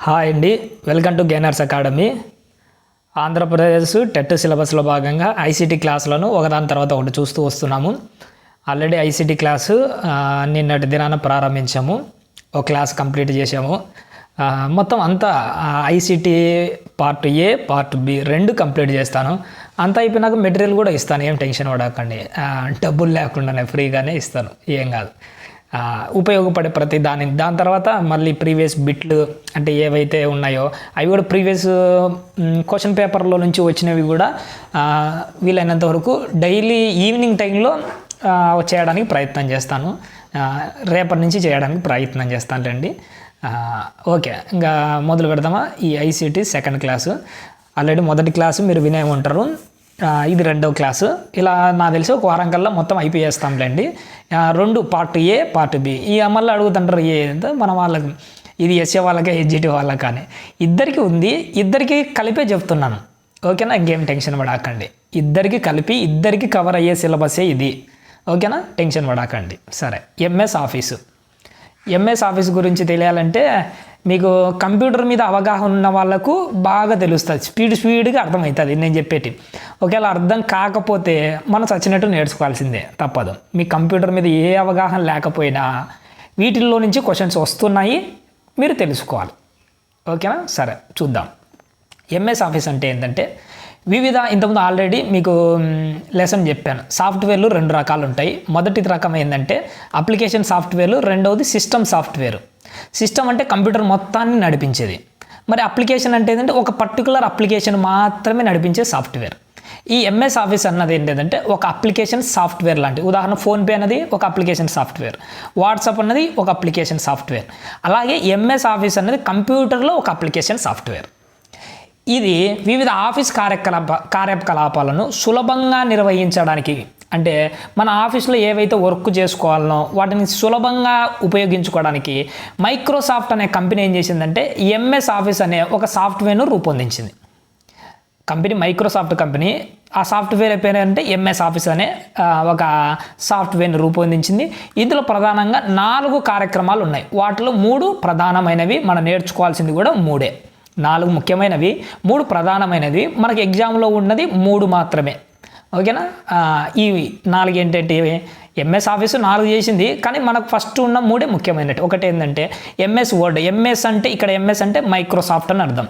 Hi అండి. Welcome to Gainers Academy Andhra Pradesh TET సిలబస్లో భాగంగా ఐసీటీ క్లాసులను ఒకదాని తర్వాత ఒకటి చూస్తూ వస్తున్నాము. ఆల్రెడీ ఐసీటీ క్లాసు నిన్నటి దినాన ప్రారంభించాము. ఒక క్లాస్ కంప్లీట్ చేసాము మొత్తం అంతా ICT part A part B రెండు కంప్లీట్ చేస్తాను. అంతా అయిపోయినాక మెటీరియల్ కూడా ఇస్తాను ఏం టెన్షన్ పడకండి. డబ్బులు లేకుండానే ఫ్రీగానే ఇస్తాను ఏం కాదు. ఉపయోగపడే ప్రతి దాని దాని తర్వాత మళ్ళీ ప్రీవియస్ బిట్లు అంటే ఏవైతే ఉన్నాయో అవి కూడా ప్రీవియస్ క్వశ్చన్ పేపర్లో నుంచి వచ్చినవి కూడా వీలైనంత వరకు డైలీ ఈవినింగ్ టైంలో చేయడానికి ప్రయత్నం చేస్తాను. రేపటి నుంచి చేయడానికి ప్రయత్నం చేస్తానులేండి ఓకే ఇంకా మొదలు పెడదామా? ఈ ఐసీటీ సెకండ్ క్లాసు. ఆల్రెడీ మొదటి క్లాసు మీరు వినే ఉంటారు. ఇది రెండవ క్లాసు ఇలా నాకు తెలిసి ఒక వారం కల్లా మొత్తం అయిపోయేస్తాంలేండి. రెండు పార్ట్ ఏ పార్ట్ బి ఈ మళ్ళీ అడుగుతుంటారు ఏ మన వాళ్ళకి ఇది ఎస్ఏ వాళ్ళకే హెచ్జిటి వాళ్ళకి కానీ. ఇద్దరికి ఉంది ఇద్దరికి కలిపే చెప్తున్నాను. ఓకేనా? ఇంకేం టెన్షన్ పడకండి. ఇద్దరికి కలిపి ఇద్దరికి కవర్ అయ్యే సిలబసే ఇది. ఓకేనా? టెన్షన్ పడకండి. సరే. ఎంఎస్ ఆఫీసు ఎంఎస్ ఆఫీస్ గురించి తెలియాలంటే మీకు కంప్యూటర్ మీద అవగాహన ఉన్న వాళ్ళకు బాగా తెలుస్తుంది. స్పీడ్ స్పీడ్గా అర్థమవుతుంది నేను చెప్పేటి. ఒకవేళ అర్థం కాకపోతే మనం చచ్చినట్టు నేర్చుకోవాల్సిందే తప్పదు. మీ కంప్యూటర్ మీద ఏ అవగాహన లేకపోయినా వీటిల్లో నుంచి క్వశ్చన్స్ వస్తున్నాయి మీరు తెలుసుకోవాలి. ఓకేనా? సరే చూద్దాం. ఎంఎస్ ఆఫీస్ అంటే ఏంటంటే వివిధ ఇంతకుముందు ఆల్రెడీ మీకు లెసన్ చెప్పాను. సాఫ్ట్వేర్లు రెండు రకాలు ఉంటాయి మొదటి రకం ఏంటంటే అప్లికేషన్ సాఫ్ట్వేర్లు రెండవది సిస్టమ్ సాఫ్ట్వేర్. సిస్టమ్ అంటే కంప్యూటర్ మొత్తాన్ని నడిపించేది. మరి అప్లికేషన్ అంటే ఏంటంటే ఒక పర్టికులర్ అప్లికేషన్ మాత్రమే నడిపించే సాఫ్ట్వేర్. ఈ ఎంఎస్ ఆఫీస్ అన్నది ఏంటంటే ఒక అప్లికేషన్ సాఫ్ట్వేర్ లాంటి ఉదాహరణ ఫోన్పే అనేది ఒక అప్లికేషన్ సాఫ్ట్వేర్. వాట్సాప్ అన్నది ఒక అప్లికేషన్ సాఫ్ట్వేర్. అలాగే ఎంఎస్ ఆఫీస్ అనేది కంప్యూటర్లో ఒక అప్లికేషన్ సాఫ్ట్వేర్. ఇది వివిధ ఆఫీస్ కార్యకలాప కార్యకలాపాలను సులభంగా నిర్వహించడానికి అంటే మన ఆఫీస్లో ఏవైతే వర్క్ చేసుకోవాలనో వాటిని సులభంగా ఉపయోగించుకోవడానికి మైక్రోసాఫ్ట్ అనే కంపెనీ ఏం చేసిందంటే ఎంఎస్ ఆఫీస్ అనే ఒక సాఫ్ట్వేర్ను రూపొందించింది. Company Microsoft company. ఆ సాఫ్ట్వేర్ పేరు అంటే ఎంఎస్ ఆఫీస్ అనే ఒక సాఫ్ట్వేర్ని రూపొందించింది. ఇందులో ప్రధానంగా నాలుగు కార్యక్రమాలు ఉన్నాయి. వాటిలో మూడు ప్రధానమైనవి మనం నేర్చుకోవాల్సింది కూడా మూడే. నాలుగు ముఖ్యమైనవి మూడు ప్రధానమైనవి. మనకి ఎగ్జామ్లో ఉన్నది మూడు మాత్రమే. ఓకేనా? ఇవి నాలుగు ఏంటంటే ఎంఎస్ ఆఫీసు నాలుగు చేసింది కానీ మనకు ఫస్ట్ ఉన్న మూడే ముఖ్యమైనట్టు. ఒకటి ఏంటంటే ఎంఎస్ వర్డ్. ఎంఎస్ అంటే ఇక్కడ ఎంఎస్ అంటే మైక్రోసాఫ్ట్ అని అర్థం.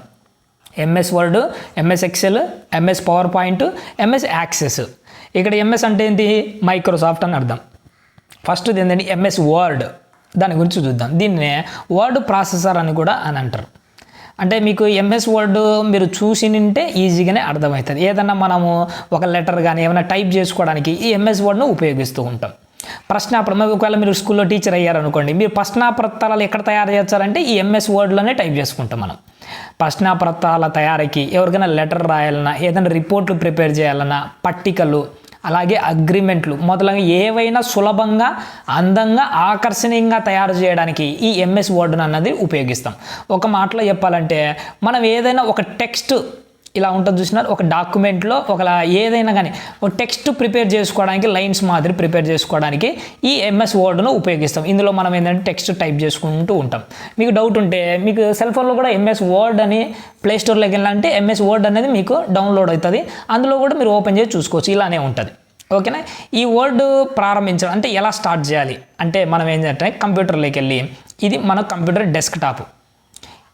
MS Word MS Excel MS PowerPoint MS Access. ఇక్కడ ఎంఎస్ అంటే ఏంటి మైక్రోసాఫ్ట్ అని అర్థం. ఫస్ట్ ఏంటంటే ఎంఎస్ వర్డ్. దాని గురించి చూద్దాం. దీన్నే వర్డ్ ప్రాసెసర్ అని కూడా అని అంటారు. అంటే మీకు ఎంఎస్ వర్డ్ మీరు చూసి నింటే ఈజీగానే అర్థమవుతుంది. ఏదన్నా మనము ఒక లెటర్ కానీ ఏమైనా టైప్ చేసుకోవడానికి ఈ ఎంఎస్ వర్డ్ను ఉపయోగిస్తూ ఉంటాం. ప్రశ్నాపత్రం ఒకవేళ మీరు స్కూల్లో టీచర్ అయ్యారనుకోండి మీరు ప్రశ్నాపత్రాలు ఎక్కడ తయారు చేస్తారంటే ఈ ఎంఎస్ వర్డ్లోనే టైప్ చేసుకుంటాం మనం. ప్రశ్నాపత్రాల తయారీకి ఎవరికైనా లెటర్ రాయాలన్నా ఏదైనా రిపోర్ట్లు ప్రిపేర్ చేయాలన్నా పట్టికలు అలాగే అగ్రిమెంట్లు. మొదలగు ఏవైనా సులభంగా అందంగా ఆకర్షణీయంగా తయారు చేయడానికి ఈ ఎంఎస్ వర్డ్ అన్నది ఉపయోగిస్తాం. ఒక మాటలో చెప్పాలంటే మనం ఏదైనా ఒక టెక్స్ట్ ఇలా ఉంటుంది చూసినారు. ఒక డాక్యుమెంట్లో ఒక ఏదైనా కానీ ఒక టెక్స్ట్ ప్రిపేర్ చేసుకోవడానికి లైన్స్ మాదిరి ప్రిపేర్ చేసుకోవడానికి ఈ ఎంఎస్ వర్డ్ను ఉపయోగిస్తాం. ఇందులో మనం ఏంటంటే టెక్స్ట్ టైప్ చేసుకుంటూ ఉంటాం. మీకు డౌట్ ఉంటే మీకు సెల్ ఫోన్లో కూడా ఎంఎస్ వర్డ్ అని ప్లే స్టోర్లోకి వెళ్ళాలంటే ఎంఎస్ వర్డ్ అనేది మీకు డౌన్లోడ్ అవుతుంది. అందులో కూడా మీరు ఓపెన్ చేసి చూసుకోవచ్చు. ఇలానే ఉంటుంది. ఓకేనా? ఈ వర్డ్ ప్రారంభించడం అంటే ఎలా స్టార్ట్ చేయాలి? అంటే మనం ఏంటంటే కంప్యూటర్లోకి వెళ్ళి ఇది మన కంప్యూటర్ డెస్క్టాప్.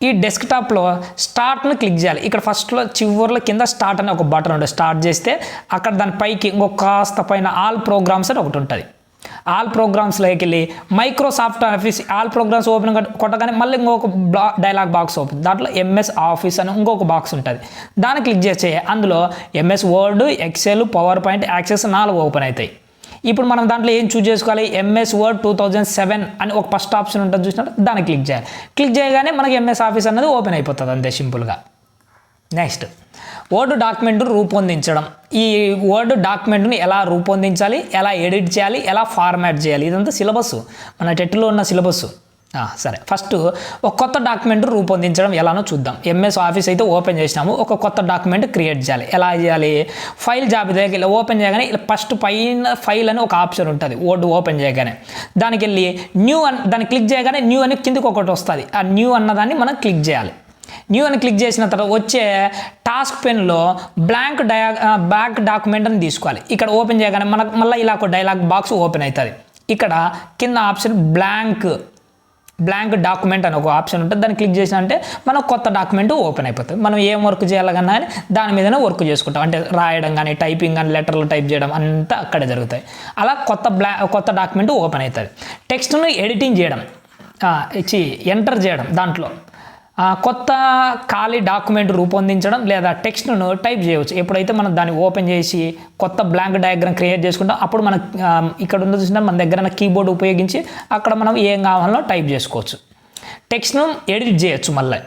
ఈ డెస్క్టాప్లో స్టార్ట్ను క్లిక్ చేయాలి. ఇక్కడ ఫస్ట్లో చివరిలో కింద స్టార్ట్ అనే ఒక బటన్ ఉంటుంది. స్టార్ట్ చేస్తే అక్కడ దాని పైకి ఇంకొక కాస్త పైన ఆల్ ప్రోగ్రామ్స్ అని ఒకటి ఉంటుంది. ఆల్ ప్రోగ్రామ్స్లోకి వెళ్ళి Microsoft Office all programs open కొట్టగానే మళ్ళీ ఇంకొక బ్లా డైలాగ్ బాక్స్ ఓపెన్ దాంట్లో ఎంఎస్ ఆఫీస్ అని ఇంకొక బాక్స్ ఉంటుంది. దాన్ని క్లిక్ చేస్తే అందులో MS Word Excel PowerPoint Access నాలుగు ఓపెన్ అవుతాయి. ఇప్పుడు మనం దాంట్లో ఏం చూస్ చేసుకోవాలి? MS Word two thousand seven అని ఒక ఫస్ట్ ఆప్షన్ ఉంటుంది చూసినట్టు దాన్ని క్లిక్ చేయాలి. క్లిక్ చేయగానే మనకి ఎంఎస్ ఆఫీస్ అనేది ఓపెన్ అయిపోతుంది అంతే సింపుల్గా నెక్స్ట్ వర్డ్ డాక్యుమెంట్ రూపొందించడం. ఈ వర్డ్ డాక్యుమెంట్ని ఎలా రూపొందించాలి? ఎలా ఎడిట్ చేయాలి? ఎలా ఫార్మాట్ చేయాలి? ఇదంతా సిలబస్ మన టెట్లో ఉన్న సిలబస్ సరే. ఫస్ట్ ఒక కొత్త డాక్యుమెంట్ రూపొందించడం ఎలానో చూద్దాం. ఎంఎస్ ఆఫీస్ అయితే ఓపెన్ చేసినాము. ఒక కొత్త డాక్యుమెంట్ క్రియేట్ చేయాలి. ఎలా చేయాలి? ఫైల్ జాబితాకి ఇలా ఓపెన్ చేయగానే ఇలా ఫస్ట్ పైన ఫైల్ అని ఒక ఆప్షన్ ఉంటుంది. వర్డ్ ఓపెన్ చేయగానే. దానికి వెళ్ళి న్యూ అని దాన్ని క్లిక్ చేయగానే న్యూ అని కిందకి ఒకటి వస్తుంది. ఆ న్యూ అన్నదాన్ని మనం క్లిక్ చేయాలి. న్యూ అని క్లిక్ చేసిన తర్వాత వచ్చే టాస్క్ పెన్లో బ్లాంక్ డయా బ్లాంక్ డాక్యుమెంట్ అని తీసుకోవాలి. ఇక్కడ ఓపెన్ చేయగానే మనకు మళ్ళీ ఇలా ఒక డైలాగ్ బాక్స్ ఓపెన్ అవుతుంది. ఇక్కడ కింద ఆప్షన్ బ్లాంక్ బ్లాంక్ డాక్యుమెంట్ అని ఒక ఆప్షన్ ఉంటుంది. దాన్ని క్లిక్ చేసిన అంటే మనం కొత్త డాక్యుమెంట్ ఓపెన్ అయిపోతుంది. మనం ఏం వర్క్ చేయాలన్నా కానీ దాని మీదనే వర్క్ చేసుకుంటాం. అంటే రాయడం కానీ టైపింగ్ కానీ లెటర్లు టైప్ చేయడం అంతా అక్కడే జరుగుతాయి. అలా కొత్త బ్లా కొత్త డాక్యుమెంట్ ఓపెన్ అవుతుంది. టెక్స్ట్ను ఎడిటింగ్ చేయడం. ఇచ్చి ఎంటర్ చేయడం దాంట్లో. కొత్త ఖాళీ డాక్యుమెంట్ రూపొందించడం లేదా టెక్స్ట్ను టైప్ చేయవచ్చు. ఎప్పుడైతే మనం దాన్ని ఓపెన్ చేసి కొత్త బ్లాంక్ డయాగ్రామ్ క్రియేట్ చేసుకుంటాం అప్పుడు మనం ఇక్కడ ఉన్న చూసినా మన దగ్గర కీబోర్డ్ ఉపయోగించి అక్కడ మనం ఏం కావాలో టైప్ చేసుకోవచ్చు. టెక్స్ట్ను ఎడిట్ చేయొచ్చు మళ్ళీ.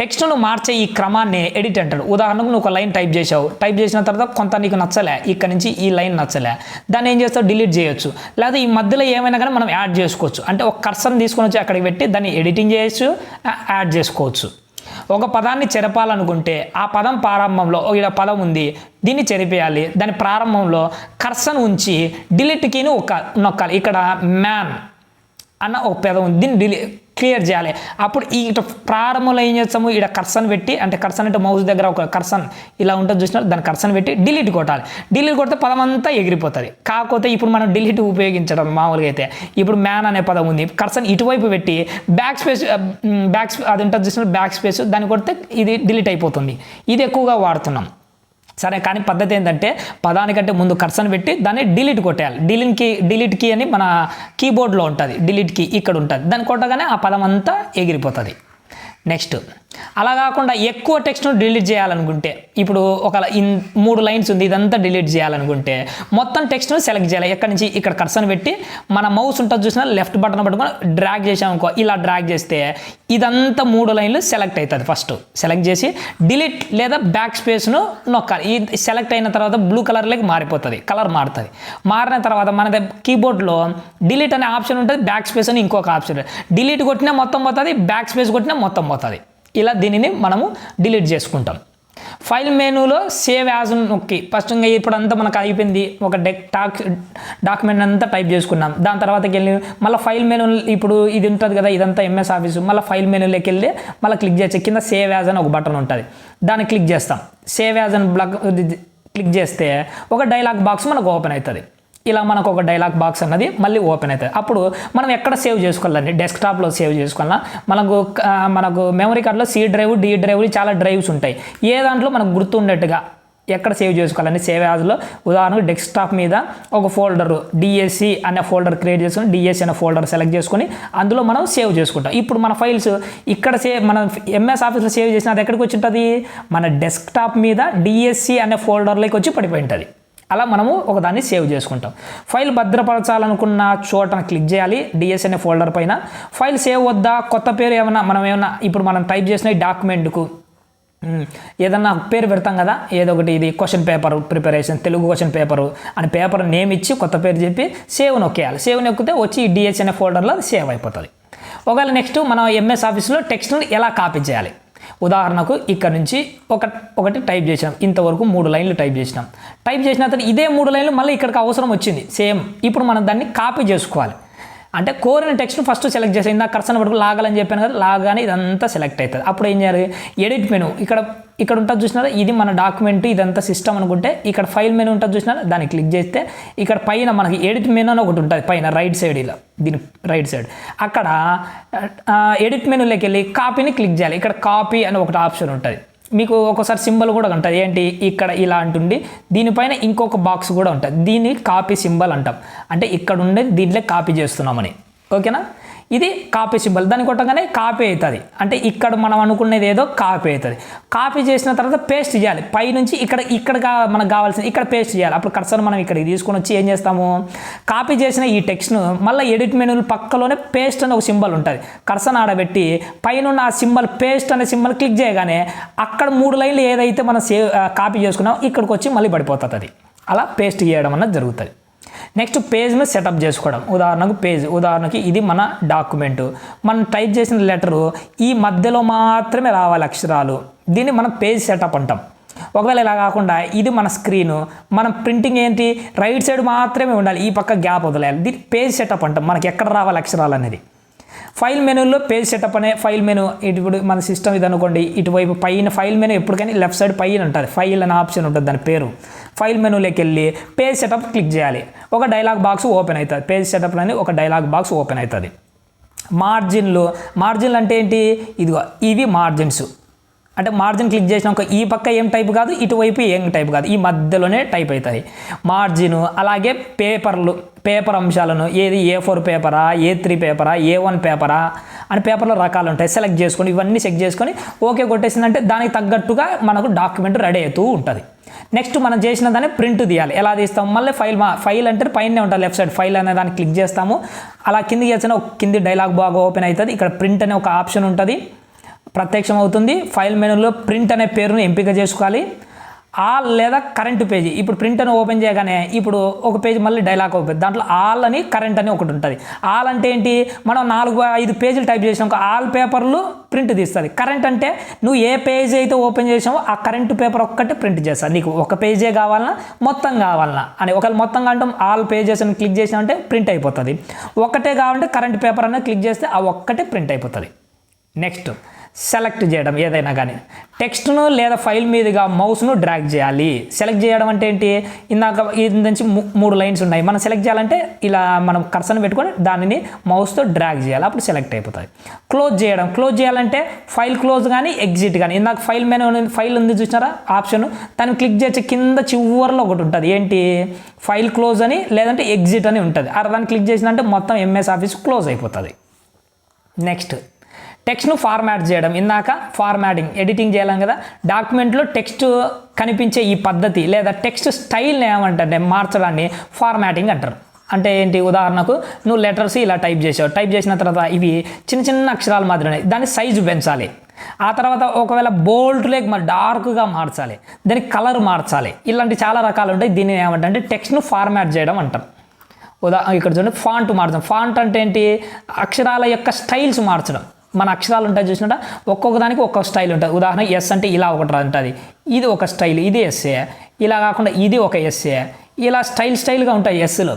టెక్స్ట్ను మార్చే ఈ క్రమాన్ని ఎడిట్ అంటాడు ఉదాహరణకు నువ్వు ఒక లైన్ టైప్ చేసావు టైప్ చేసిన తర్వాత కొంత నీకు నచ్చలే. ఇక్కడ నుంచి ఈ లైన్ నచ్చలే. దాన్ని ఏం చేస్తావు? డిలీట్ చేయొచ్చు. లేదా ఈ మధ్యలో ఏమైనా కానీ మనం యాడ్ చేసుకోవచ్చు. అంటే ఒక కర్సన్ తీసుకొని వచ్చి అక్కడికి పెట్టి దాన్ని ఎడిటింగ్ చేయొచ్చు యాడ్ చేసుకోవచ్చు. ఒక పదాన్ని చెరపాలనుకుంటే ఆ పదం ప్రారంభంలో ఒక పదం ఉంది. దీన్ని చెరిపేయాలి. దాని ప్రారంభంలో కర్సన్ ఉంచి డిలీట్ కీని ఒక నొక్కాలి. ఇక్కడ మ్యాన్ అన్న ఒక పదం ఉంది. దీన్ని డిలీ క్లియర్ చేయాలి. అప్పుడు ఈ ఇటు ప్రారంభంలో ఏం చేస్తాము? ఇక్కడ కర్సన్ పెట్టి అంటే కర్సన్ అంటే మౌస్ దగ్గర ఒక కర్సన్ ఇలా ఉంటుంది చూసినా దాని కర్సన్ పెట్టి డిలీట్ కొట్టాలి. డిలీట్ కొడితే పదం అంతా ఎగిరిపోతుంది. కాకపోతే ఇప్పుడు మనం డిలీట్ ఉపయోగించడం మామూలుగా అయితే ఇప్పుడు మ్యాన్ అనే పదం ఉంది. కర్సన్ ఇటువైపు పెట్టి బ్యాక్ స్పేస్ బ్యాక్ అది ఉంటుంది చూసిన బ్యాక్ స్పేస్ దాన్ని కొడితే ఇది డిలీట్ అయిపోతుంది. ఇది ఎక్కువగా వాడుతున్నాం. సరే కానీ పద్ధతి ఏంటంటే పదానికంటే ముందు కర్సన్ పెట్టి దాన్ని డిలీట్ కొట్టేయాలి. డిలీట్ కీ డిలీట్ కీ అని మన కీబోర్డ్లో ఉంటుంది. డిలీట్ కీ ఇక్కడ ఉంటుంది. దాన్ని కొట్టగానే ఆ పదం అంతా ఎగిరిపోతుంది. నెక్స్ట్. అలా కాకుండా ఎక్కువ టెక్స్ట్ను డిలీట్ చేయాలనుకుంటే ఇప్పుడు ఒక ఇన్ మూడు లైన్స్ ఉంది ఇదంతా డిలీట్ చేయాలనుకుంటే మొత్తం టెక్స్ట్ను సెలెక్ట్ చేయాలి. ఎక్కడి నుంచి? ఇక్కడ కర్సన్ పెట్టి మన మౌస్ ఉంటుంది చూసినా లెఫ్ట్ బటన్ పట్టుకొని డ్రాగ్ చేసామనుకో ఇలా డ్రాగ్ చేస్తే ఇదంతా మూడు లైన్లు సెలెక్ట్ అవుతుంది ఫస్ట్ సెలెక్ట్ చేసి డిలీట్ లేదా బ్యాక్ స్పేస్ను నొక్కాలి. ఈ సెలెక్ట్ అయిన తర్వాత బ్లూ కలర్లోకి మారిపోతుంది కలర్ మారుతుంది. మారిన తర్వాత మన కీబోర్డ్లో డిలీట్ అనే ఆప్షన్ ఉంటుంది బ్యాక్ స్పేస్ అని ఇంకొక ఆప్షన్ డిలీట్ కొట్టినా మొత్తం పోతుంది బ్యాక్ స్పేస్ కొట్టినా మొత్తం పోతుంది. ఇలా దీనిని మనము డిలీట్ చేసుకుంటాం. ఫైల్ మెనూలో సేవ్ యాజ్ నొక్కి ఫస్ట్ ఇంకా ఇప్పుడంతా మనకు అయిపోయింది. ఒక డెక్ టాక్ డాక్యుమెంట్ అంతా టైప్ చేసుకున్నాం. దాని తర్వాతకి వెళ్ళి మళ్ళీ ఫైల్ మెనూ ఇప్పుడు ఇది ఉంటుంది కదా ఇదంతా ఎంఎస్ ఆఫీస్. మళ్ళీ ఫైల్ మెనూలోకి వెళ్ళి మళ్ళీ క్లిక్ చేసే కింద సేవ్ యాజ్ అని ఒక బటన్ ఉంటుంది. దాన్ని క్లిక్ చేస్తాం. సేవ్ యాజ్ అని బ్లాక్ క్లిక్ చేస్తే ఒక డైలాగ్ బాక్స్ మనకు ఓపెన్ అవుతుంది. ఇలా మనకు ఒక డైలాగ్ బాక్స్ అన్నది మళ్ళీ ఓపెన్ అవుతుంది అప్పుడు మనం ఎక్కడ సేవ్ చేసుకోవాలండి? డెస్క్టాప్లో సేవ్ చేసుకోవాలా? మనకు మనకు మెమరీ కార్డులో సి డ్రైవ్ డి డ్రైవ్ చాలా డ్రైవ్స్ ఉంటాయి. ఏ దాంట్లో మనకు గుర్తుండేట్టుగా ఎక్కడ సేవ్ చేసుకోవాలండి? సేవ్ యాజ్లో ఉదాహరణకు డెస్క్టాప్ మీద ఒక ఫోల్డరు డిఎస్సి అనే ఫోల్డర్ క్రియేట్ చేసుకొని డిఎస్సి అనే ఫోల్డర్ సెలెక్ట్ చేసుకొని అందులో మనం సేవ్ చేసుకుంటాం. ఇప్పుడు మన ఫైల్స్ ఇక్కడ సేవ్ మనం ఎంఎస్ ఆఫీస్లో సేవ్ చేసిన అది ఎక్కడికి వచ్చి ఉంటుంది మన డెస్క్టాప్ మీద డిఎస్సి అనే ఫోల్డర్లోకి వచ్చి పడిపోయి ఉంటుంది. అలా మనము ఒకదాన్ని సేవ్ చేసుకుంటాం. ఫైల్ భద్రపరచాలనుకున్న చోటన క్లిక్ చేయాలి. డిఎస్ అనే ఫోల్డర్ పైన. ఫైల్ సేవ్ వద్దా? కొత్త పేరు ఏమైనా మనం ఏమైనా ఇప్పుడు మనం టైప్ చేసిన డాక్యుమెంట్కు. ఏదన్నా పేరు పెడతాం కదా? ఏదో ఒకటి ఇది question paper preparation Telugu question paper అని పేపర్ నేమ్ ఇచ్చి కొత్త పేరు చెప్పి సేవ్ నొక్కేయాలి. సేవ్ నొక్కితే వచ్చి ఈ డిఎస్ అనే ఫోల్డర్లో అది సేవ్ అయిపోతుంది. ఒకవేళ నెక్స్ట్ మనం ఎంఎస్ ఆఫీస్లో టెక్స్ట్ని ఎలా కాపీ చేయాలి? ఉదాహరణకు ఇక్కడ నుంచి ఒక ఒకటి టైప్ చేసినాం. ఇంతవరకు మూడు లైన్లు టైప్ చేసినాం. టైప్ చేసిన తర్వాత ఇదే మూడు లైన్లు మళ్ళీ ఇక్కడికి అవసరం వచ్చింది. సేమ్. ఇప్పుడు మనం దాన్ని కాపీ చేసుకోవాలి. అంటే కోరిన టెక్స్ట్ ఫస్ట్ సెలెక్ట్ చేసి ఇందాక కర్సన్ పట్టుకు లాగాలని చెప్పాను కదా లాగానే ఇదంతా సెలెక్ట్ అవుతుంది. అప్పుడు ఏం చేయాలి? ఎడిట్ మెనూ ఇక్కడ ఇక్కడ ఉంటుంది చూసినారా? ఇది మన డాక్యుమెంట్ ఇదంతా సిస్టమ్ అనుకుంటే ఇక్కడ ఫైల్ మెనూ ఉంటుంది చూసినారా? దాన్ని క్లిక్ చేస్తే ఇక్కడ పైన మనకి ఎడిట్ మెనూ అని ఒకటి ఉంటుంది. పైన రైట్ సైడ్ ఇలా. దీని రైట్ సైడ్ అక్కడ ఎడిట్ మెనూలోకి వెళ్ళి కాపీని క్లిక్ చేయాలి. ఇక్కడ కాపీ అని ఒకటి ఆప్షన్ ఉంటుంది. మీకు ఒకసారి సింబల్ కూడా ఉంటుంది. ఏంటి? ఇక్కడ ఇలా అంటుండి దీనిపైన ఇంకొక బాక్స్ కూడా ఉంటుంది. దీన్ని కాపీ సింబల్ అంటాం. అంటే ఇక్కడ ఉండే దీంట్లో కాపీ చేస్తున్నామని. ఓకేనా? ఇది కాపీ సింబల్. దాన్ని కొట్టగానే కాపీ అవుతుంది. అంటే ఇక్కడ మనం అనుకునేది ఏదో కాపీ అవుతుంది. కాపీ చేసిన తర్వాత పేస్ట్ చేయాలి. పై నుంచి ఇక్కడ ఇక్కడ కా- మనకు కావాల్సింది ఇక్కడ పేస్ట్ చేయాలి. అప్పుడు కర్సర్ మనం ఇక్కడికి తీసుకొని వచ్చి ఏం చేస్తాము? కాపీ చేసిన ఈ టెక్స్ట్ను మళ్ళీ ఎడిట్ మెనూలు పక్కలోనే పేస్ట్ అనే ఒక సింబల్ ఉంటుంది. కర్సన్ ఆడబెట్టి పైన ఆ సింబల్ పేస్ట్ అనే సింబల్ క్లిక్ చేయగానే అక్కడ మూడు లైన్లు ఏదైతే మనం సేవ్ కాపీ చేసుకున్నామో ఇక్కడికి వచ్చి మళ్ళీ పడిపోతుంది. అది. అలా పేస్ట్ చేయడం అన్నది జరుగుతుంది. నెక్స్ట్ పేజ్ను సెటప్ చేసుకోవడం. ఉదాహరణకు పేజ్. ఉదాహరణకి ఇది మన డాక్యుమెంటు. మనం టైప్ చేసిన లెటరు ఈ మధ్యలో మాత్రమే రావాలి అక్షరాలు. దీన్ని మనం పేజ్ సెటప్ అంటాం. ఒకవేళ ఇలా కాకుండా ఇది మన స్క్రీను. మనం ప్రింటింగ్ ఏంటి? రైట్ సైడ్ మాత్రమే ఉండాలి. ఈ పక్క గ్యాప్ వదిలేయాలి. దీన్ని పేజ్ సెటప్ అంటాం. మనకి ఎక్కడ రావాలి అక్షరాలు అనేది. ఫైల్ మెనూలో పేజ్ సెటప్ అనే ఫైల్ మెనూ ఇప్పుడు మన సిస్టమ్ ఇది అనుకోండి ఇటువైపు పైన ఫైల్ మెనూ ఎప్పుడు కానీ లెఫ్ట్ సైడ్ పైన ఉంటుంది ఫైల్ అనే ఆప్షన్ ఉంటుంది దాని పేరు. ఫైల్ మెనూలోకి వెళ్ళి పేజ్ సెటప్ క్లిక్ చేయాలి. ఒక డైలాగ్ బాక్స్ ఓపెన్ అవుతుంది. పేజ్ సెటప్ అని ఒక డైలాగ్ బాక్స్ ఓపెన్ అవుతుంది. మార్జిన్లు మార్జిన్లు అంటే ఏంటి? ఇదిగో ఇవి మార్జిన్స్ అంటే మార్జిన్ క్లిక్ చేసినాక ఈ పక్క ఏం టైప్ కాదు ఇటువైపు ఏం టైప్ కాదు ఈ మధ్యలోనే టైప్ అవుతుంది మార్జిన్ అలాగే పేపర్లు పేపర్ అంశాలను ఏది ఏ ఫోర్ పేపరా ఏ త్రీ పేపరా ఏ వన్ పేపరా అని పేపర్లో రకాలు ఉంటాయి. సెలెక్ట్ చేసుకొని ఇవన్నీ చెక్ చేసుకొని ఓకే కొట్టేసిందంటే దానికి తగ్గట్టుగా మనకు డాక్యుమెంట్ రెడీ అవుతూ ఉంటుంది. నెక్స్ట్ మనం చేసిన దాన్ని ప్రింట్ తీయాలి. ఎలా తీస్తాం? మళ్ళీ ఫైల్ మా ఫైల్ అంటే పైన ఉంటుంది లెఫ్ట్ సైడ్ ఫైల్ అనే దాన్ని క్లిక్ చేస్తాము. అలా కిందికి వచ్చిన ఒక కింది డైలాగ్ బాగా ఓపెన్ అవుతుంది. ఇక్కడ ప్రింట్ అనే ఒక ఆప్షన్ ఉంటుంది. ప్రత్యక్షం అవుతుంది ఫైల్ మెనూలో ప్రింట్ అనే పేరును ఎంపిక చేసుకోవాలి. ఆల్ లేదా కరెంట్ పేజీ. ఇప్పుడు ప్రింట్ అని ఓపెన్ చేయగానే ఇప్పుడు ఒక పేజ్ మళ్ళీ డైలాగ్ ఓపెన్. దాంట్లో ఆల్ అని కరెంట్ అని ఒకటి ఉంటుంది. ఆల్ అంటే ఏంటి? మనం నాలుగు ఐదు పేజీలు టైప్ చేసినాక ఆల్ పేపర్లు ప్రింట్ తీస్తుంది. కరెంట్ అంటే నువ్వు ఏ పేజీ అయితే ఓపెన్ చేసావో ఆ కరెంట్ పేపర్ ఒక్కటే ప్రింట్ చేస్తాను నీకు ఒక పేజే కావాలన్నా మొత్తం కావాలన్నా అని ఒకవేళ మొత్తం అంటాం ఆల్ పేజెస్ అని క్లిక్ చేసినామంటే ప్రింట్ అయిపోతుంది. ఒకటే కావాలంటే కరెంట్ పేపర్ అనేది క్లిక్ చేస్తే ఆ ఒక్కటే ప్రింట్ అయిపోతుంది. నెక్స్ట్ సెలెక్ట్ చేయడం ఏదైనా కానీ. టెక్స్ట్ను లేదా ఫైల్ మీదుగా మౌస్ను డ్రాగ్ చేయాలి. సెలెక్ట్ చేయడం అంటే ఏంటి? ఇందాక ఇది నుంచి మూడు లైన్స్ ఉన్నాయి. మనం సెలెక్ట్ చేయాలంటే ఇలా మనం కర్సన్ పెట్టుకొని దానిని మౌస్తో డ్రాగ్ చేయాలి. అప్పుడు సెలెక్ట్ అయిపోతుంది క్లోజ్ చేయడం. క్లోజ్ చేయాలంటే ఫైల్ క్లోజ్ కానీ ఎగ్జిట్ కానీ. ఇందాక ఫైల్ మెనూ ఫైల్ ఉంది చూసినారా? ఆప్షన్. దాన్ని క్లిక్ చేసే కింద చివరిలో ఒకటి ఉంటుంది. ఏంటి? ఫైల్ క్లోజ్ అని లేదంటే ఎగ్జిట్ అని ఉంటుంది. అలా దాన్ని క్లిక్ చేసినంటే మొత్తం ఎంఎస్ ఆఫీస్ క్లోజ్ అయిపోతుంది. నెక్స్ట్. టెక్స్ట్ను ఫార్మాట్ చేయడం. ఇందాక ఫార్మాటింగ్ ఎడిటింగ్ చేయలేం కదా. డాక్యుమెంట్లో టెక్స్ట్ కనిపించే ఈ పద్ధతి లేదా టెక్స్ట్ స్టైల్ని ఏమంటారంటే మార్చడాన్ని ఫార్మాటింగ్ అంటారు. అంటే ఏంటి? ఉదాహరణకు నువ్వు లెటర్స్ ఇలా టైప్ చేసావు. టైప్ చేసిన తర్వాత ఇవి చిన్న చిన్న అక్షరాలు మాత్రమే. దాని సైజు పెంచాలి. ఆ తర్వాత ఒకవేళ బోల్డ్ లేక మరి డార్క్గా మార్చాలి. దానికి కలర్ మార్చాలి. ఇలాంటి చాలా రకాలు ఉంటాయి. దీన్ని ఏమంటే టెక్స్ట్ను ఫార్మాట్ చేయడం అంటాం ఉదా ఇక్కడ చూడండి ఫాంట్ మార్చడం. ఫాంట్ అంటే ఏంటి? అక్షరాల యొక్క స్టైల్స్ మార్చడం. మన అక్షరాలు ఉంటాయి చూసినట్ట? ఒక్కొక్క దానికి ఒక్కొక్క స్టైల్ ఉంటుంది. ఉదాహరణ ఎస్ అంటే ఇలా ఒకటి ఉంటుంది ఇది ఒక స్టైల్ ఇది ఎస్ఏ ఇలా కాకుండా ఇది ఒక ఎస్ఏ ఇలా స్టైల్ స్టైల్గా ఉంటాయి ఎస్లో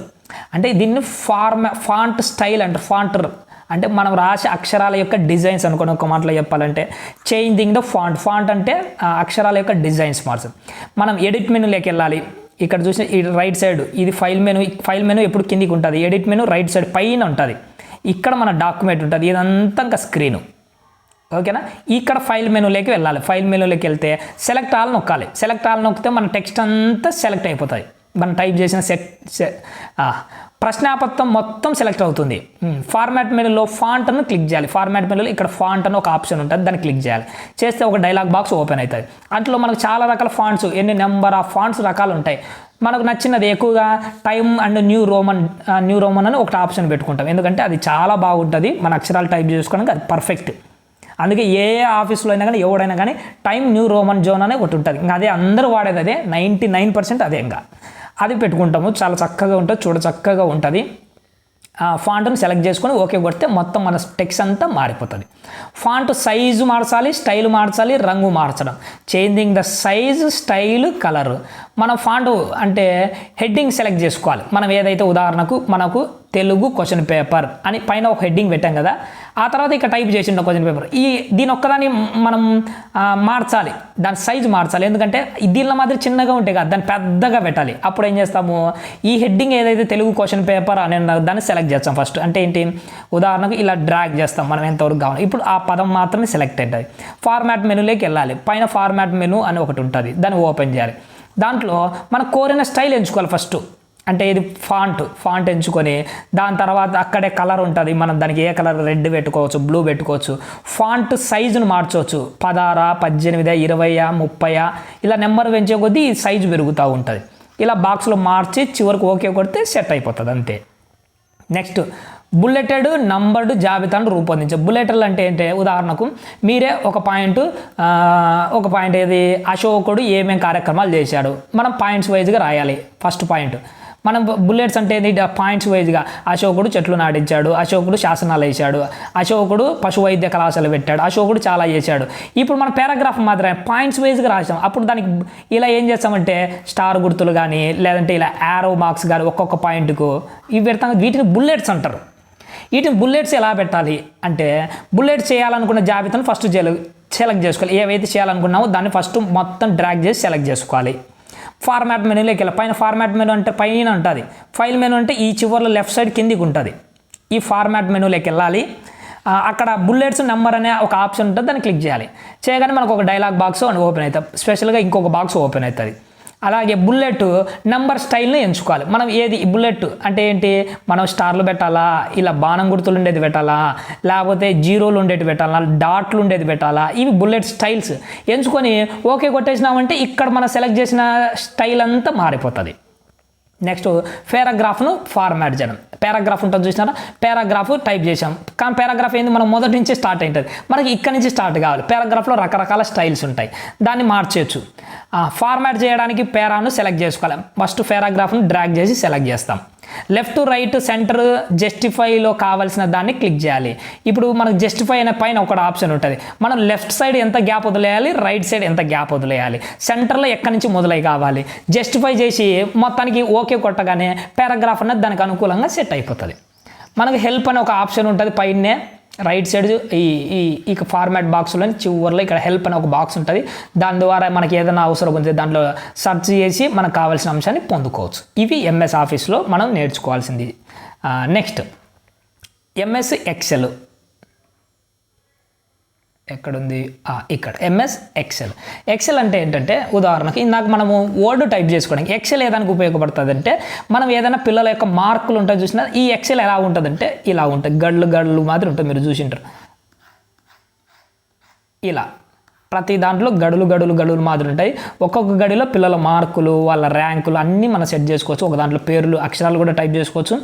అంటే దీన్ని ఫార్మ ఫాంట్ స్టైల్ అంటారు. ఫాంటర్ అంటే మనం రాసే అక్షరాల యొక్క డిజైన్స్ అనుకోండి ఒక మాటలో చెప్పాలంటే. చేంజింగ్ ద ఫాంట్ ఫాంట్ అంటే అక్షరాల యొక్క డిజైన్స్ మార్చు మనం ఎడిట్ మెనూలోకి వెళ్ళాలి. ఇక్కడ చూసిన ఈ రైట్ సైడ్ ఇది ఫైల్ మెనూ ఫైల్ మెనూ ఎప్పుడు కిందికి ఉంటుంది? ఎడిట్ మెనూ రైట్ సైడ్ పైన ఉంటుంది. ఇక్కడ మన డాక్యుమెంట్ ఉంటుంది. ఇదంతా ఇంకా స్క్రీను ఓకేనా? ఇక్కడ ఫైల్ మెనూలోకి వెళ్ళాలి. ఫైల్ మెనూలోకి వెళ్తే సెలెక్ట్ ఆల్ నొక్కాలి. సెలెక్ట్ ఆల్ నొక్కితే మన టెక్స్ట్ అంతా సెలెక్ట్ అయిపోతుంది. మనం టైప్ చేసిన సెట్ ప్రశ్నాపత్రం మొత్తం సెలెక్ట్ అవుతుంది. ఫార్మాట్ మెనూలో ఫాంట్ క్లిక్ చేయాలి. ఫార్మాట్ మెనూలో ఇక్కడ ఫాంట్ అని ఒక ఆప్షన్ ఉంటుంది దాన్ని క్లిక్ చేయాలి. చేస్తే ఒక డైలాగ్ బాక్స్ ఓపెన్ అవుతుంది. అందులో మనకు చాలా రకాల ఫాంట్స్ ఎన్ని నెంబర్ ఆఫ్ ఫాంట్స్ రకాలు ఉంటాయి. మనకు నచ్చినది ఎక్కువగా time and new roman new roman అని ఒకటి ఆప్షన్ పెట్టుకుంటాం. ఎందుకంటే అది చాలా బాగుంటుంది. మన అక్షరాలు టైప్ చేసుకోవడానికి అది పర్ఫెక్ట్. అందుకే ఏ ఏ ఆఫీస్లో అయినా కానీ ఎవడైనా కానీ టైం న్యూ రోమన్ జోన్ అనే ఒకటి ఉంటుంది. ఇంకా అదే అందరూ వాడేది అదే నైంటీ నైన్ పర్సెంట్ అదే ఇంకా. అది పెట్టుకుంటాము. చాలా చక్కగా ఉంటుంది. చూడ చక్కగా ఉంటుంది. ఆ ఫాంట్ను సెలెక్ట్ చేసుకొని ఓకే కొడితే మొత్తం మన టెక్స్ అంతా మారిపోతుంది. ఫాంట్ సైజు మార్చాలి స్టైల్ మార్చాలి రంగు మార్చడం. Changing the size style colour మన ఫాంట్ అంటే హెడ్డింగ్ సెలెక్ట్ చేసుకోవాలి. మనం ఏదైతే ఉదాహరణకు మనకు తెలుగు క్వశ్చన్ పేపర్ అని పైన ఒక హెడ్డింగ్ పెట్టాం కదా ఆ తర్వాత ఇక్కడ టైప్ చేసిండ క్వశ్చన్ పేపర్. ఈ దీని ఒక్కదాన్ని మనం మార్చాలి. దాని సైజు మార్చాలి. ఎందుకంటే దీనిలో మాదిరి చిన్నగా ఉంటాయి కదా దాన్ని పెద్దగా పెట్టాలి. అప్పుడు ఏం చేస్తాము? ఈ హెడ్డింగ్ ఏదైతే తెలుగు క్వశ్చన్ పేపర్ అని దాన్ని సెలెక్ట్ చేస్తాం ఫస్ట్. అంటే ఏంటి? ఉదాహరణకు ఇలా డ్రాగ్ చేస్తాం మనం ఎంతవరకు కావాలి. ఇప్పుడు ఆ పదం మాత్రమే సెలెక్ట్ అవుతుంది ఫార్మాట్ మెనూలోకి వెళ్ళాలి. పైన ఫార్మాట్ మెనూ అని ఒకటి ఉంటుంది. దాన్ని ఓపెన్ చేయాలి. దాంట్లో మనం కోరిన స్టైల్ ఎంచుకోవాలి ఫస్ట్. అంటే ఇది ఫాంట్ ఫాంట్ ఎంచుకొని దాని తర్వాత అక్కడే కలర్ ఉంటుంది. మనం దానికి ఏ కలర్? రెడ్ పెట్టుకోవచ్చు బ్లూ పెట్టుకోవచ్చు. ఫాంట్ సైజును మార్చవచ్చు పదారా పద్దెనిమిది ఇరవయా ముప్పయా ఇలా నెంబర్ పెంచే కొద్దీ సైజు పెరుగుతూ ఉంటుంది. ఇలా బాక్స్లో మార్చి చివరికి ఓకే కొడితే సెట్ అయిపోతుంది అంతే. నెక్స్ట్ బుల్లెటెడ్ నంబర్డ్ జాబితాను రూపొందించారు బుల్లెటెడ్ అంటే ఏంటంటే ఉదాహరణకు మీరే ఒక పాయింట్ ఒక పాయింట్ ఏది? అశోకుడు ఏమేం కార్యక్రమాలు చేశాడు? మనం పాయింట్స్ వైజ్గా రాయాలి. First point. మనం బుల్లెట్స్ అంటే ఏంటి పాయింట్స్ వైజ్గా. అశోకుడు చెట్లు నాటించాడు. అశోకుడు శాసనాలు వేశాడు. అశోకుడు పశు వైద్య కళాశాల పెట్టాడు. అశోకుడు చాలా చేశాడు. ఇప్పుడు మన పారాగ్రాఫ్ మాత్రమే పాయింట్స్ వైజ్గా రాసాం అప్పుడు దానికి ఇలా ఏం చేస్తామంటే స్టార్ గుర్తులు కానీ లేదంటే ఇలా యారో మార్క్స్ కానీ ఒక్కొక్క పాయింట్కు ఇవి పెడతాం వీటిని బుల్లెట్స్ అంటారు. వీటిని బుల్లెట్స్ ఎలా పెట్టాలి అంటే బుల్లెట్స్ చేయాలనుకున్న జాబితాను ఫస్ట్ సెలెక్ట్ చేసుకోవాలి. ఏవైతే చేయాలనుకున్నామో దాన్ని ఫస్ట్ మొత్తం డ్రాగ్ చేసి సెలెక్ట్ చేసుకోవాలి. ఫార్మాట్ మెనూలోకి వెళ్ళి పైన ఫార్మాట్ మెనూ అంటే పైన ఉంటుంది. ఫైల్ మెనూ అంటే ఈ చివర్లో లెఫ్ట్ సైడ్ కిందికి ఉంటుంది. ఈ ఫార్మాట్ మెనూలోకి వెళ్ళాలి. అక్కడ బుల్లెట్స్ నెంబర్ అనే ఒక ఆప్షన్ ఉంటుంది. దాన్ని క్లిక్ చేయాలి. చేయగానే మనకు ఒక డైలాగ్ బాక్స్ ఓపెన్ అవుతుంది స్పెషల్గా ఇంకొక బాక్స్ ఓపెన్ అవుతుంది. అలాగే బుల్లెట్ నెంబర్ స్టైల్ని ఎంచుకోవాలి. మనం ఏది బుల్లెట్ అంటే ఏంటి? మనం స్టార్లు పెట్టాలా? ఇలా బాణం గుర్తులు ఉండేది పెట్టాలా? లేకపోతే జీరోలు ఉండేది పెట్టాలా? డాట్లు ఉండేది పెట్టాలా? ఇవి బుల్లెట్ స్టైల్స్. ఎంచుకొని ఓకే కొట్టేసినామంటే ఇక్కడ మనం సెలెక్ట్ చేసిన స్టైల్ అంతా మారిపోతుంది. నెక్స్ట్ పారాగ్రాఫ్ను ఫార్మాట్ చేయడం. పారాగ్రాఫ్ ఉంటుంది చూసినారా? పారాగ్రాఫ్ టైప్ చేసాం. కానీ పారాగ్రాఫ్ ఏంది? మనం మొదటి నుంచి స్టార్ట్ అవుతుంది మనకి ఇక్కడ నుంచి స్టార్ట్ కావాలి. పారాగ్రాఫ్లో రకరకాల స్టైల్స్ ఉంటాయి. దాన్ని మార్చేయచ్చు. ఫార్మాట్ చేయడానికి పేరాను సెలెక్ట్ చేసుకోవాలి. ఫస్ట్ పారాగ్రాఫ్ను డ్రాగ్ చేసి సెలెక్ట్ చేస్తాం. లెఫ్ట్ రైట్ సెంటర్ జస్టిఫైలో కావాల్సిన దాన్ని క్లిక్ చేయాలి. ఇప్పుడు మనకు జస్టిఫై అనే పైన ఒక ఆప్షన్ ఉంటుంది. మనం లెఫ్ట్ సైడ్ ఎంత గ్యాప్ వదిలేయాలి? రైట్ సైడ్ ఎంత గ్యాప్ వదిలేయాలి? సెంటర్లో ఎక్కడి నుంచి మొదలై కావాలి? జస్టిఫై చేసి మొత్తానికి ఓకే కొట్టగానే పారాగ్రాఫ్ అనేది దానికి అనుకూలంగా సెట్ అయిపోతుంది. మనకు హెల్ప్ అనే ఒక ఆప్షన్ ఉంటుంది పైనే రైట్ సైడ్ ఈ ఈ ఈ ఫార్మాట్ బాక్స్లో చివరిలో ఇక్కడ హెల్ప్ అనే ఒక బాక్స్ ఉంటుంది. దాని ద్వారా మనకి ఏదైనా అవసరం ఉంటే దాంట్లో సెర్చ్ చేసి మనకు కావాల్సిన అంశాన్ని పొందుకోవచ్చు. ఇవి ఎంఎస్ ఆఫీస్లో మనం నేర్చుకోవాల్సింది. నెక్స్ట్ ఎంఎస్ ఎక్సెల్ ఎక్కడుంది? ఇక్కడ. ఎంఎస్ ఎక్సెల్ ఎక్సెల్ అంటే ఏంటంటే ఉదాహరణకి ఇందాక మనము వర్డ్ టైప్ చేసుకోవడానికి ఎక్సెల్ ఏదానికి ఉపయోగపడుతుంది అంటే మనం ఏదైనా పిల్లల యొక్క మార్కులు ఉంటాయి చూసినా ఈ ఎక్సెల్ ఎలా ఉంటుందంటే ఇలా ఉంటుంది గడ్లు గడ్లు మాదిరి ఉంటుంది మీరు చూసింటారు. ఇలా. ప్రతి దాంట్లో గడులు గడులు గడులు మాదిరి ఉంటాయి. ఒక్కొక్క గడిలో పిల్లల మార్కులు వాళ్ళ ర్యాంకులు అన్నీ మనం సెట్ చేసుకోవచ్చు. ఒక దాంట్లో పేర్లు అక్షరాలు కూడా టైప్ చేసుకోవచ్చు.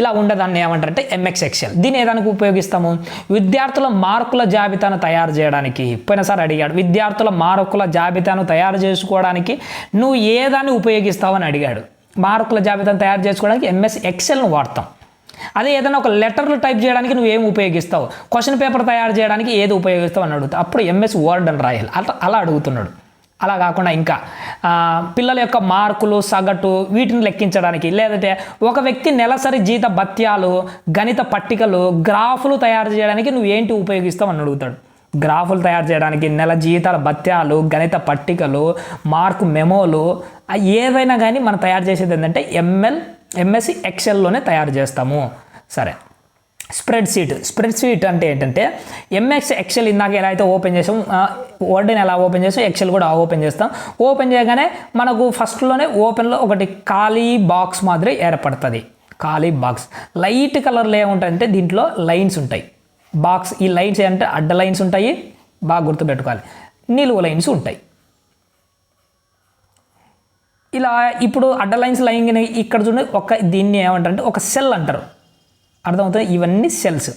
ఇలా ఉండేదాన్ని ఏమంటారంటే ఎంఎక్స్ ఎక్సెల్ దీన్ని ఏదానికి ఉపయోగిస్తాము? విద్యార్థుల మార్కుల జాబితాను తయారు చేయడానికి. పోయినసారి అడిగాడు విద్యార్థుల మార్కుల జాబితాను తయారు చేసుకోవడానికి నువ్వు ఏ దాన్ని ఉపయోగిస్తావని అడిగాడు. మార్కుల జాబితాను తయారు చేసుకోవడానికి ఎంఎస్ ఎక్సెల్ను వాడతాం. అదే ఏదైనా ఒక లెటర్లు టైప్ చేయడానికి నువ్వు ఏం ఉపయోగిస్తావు? క్వశ్చన్ పేపర్ తయారు చేయడానికి ఏది ఉపయోగిస్తావు అని అడుగుతావు అప్పుడు ఎంఎస్ వర్డ్ అని రాయాలి. అట్లా అలా అడుగుతున్నాడు. అలా కాకుండా ఇంకా పిల్లల యొక్క మార్కులు సగటు వీటిని లెక్కించడానికి లేదంటే ఒక వ్యక్తి నెలసరి జీత భత్యాలు గణిత పట్టికలు గ్రాఫులు తయారు చేయడానికి నువ్వు ఏంటి ఉపయోగిస్తావు అని అడుగుతాడు. గ్రాఫులు తయారు చేయడానికి నెల జీతాల భత్యాలు గణిత పట్టికలు మార్కు మెమోలు ఆ ఏదైనా కానీ మనం తయారు చేసేది ఏంటంటే ఎంఎల్ ఎంఎస్సి ఎక్సెల్లోనే తయారు చేస్తాము. సరే. స్ప్రెడ్ షీట్ స్ప్రెడ్ షీట్ అంటే ఏంటంటే ఎంఎక్స్ ఎక్సెల్ ఇందాక ఎలా అయితే ఓపెన్ చేసాం వర్డ్ని ఎలా ఓపెన్ చేసాం ఎక్సెల్ కూడా ఓపెన్ చేస్తాం. ఓపెన్ చేయగానే మనకు ఫస్ట్లోనే ఓపెన్లో ఒకటి ఖాళీ బాక్స్ మాదిరి ఏర్పడుతుంది. ఖాళీ బాక్స్ లైట్ కలర్లో ఏముంటాయంటే దీంట్లో లైన్స్ ఉంటాయి. బాక్స్ ఈ లైన్స్ ఏంటంటే అడ్డ లైన్స్ ఉంటాయి. బాగా గుర్తుపెట్టుకోవాలి. నిలువు లైన్స్ ఉంటాయి. ఇలా ఇప్పుడు అడ్డ లైన్స్ లైన్ ఇక్కడ చూడండి ఒక దీన్ని ఏమంటారంటే ఒక సెల్ అంటారు. అర్థమవుతుంది? ఇవన్నీ సెల్స్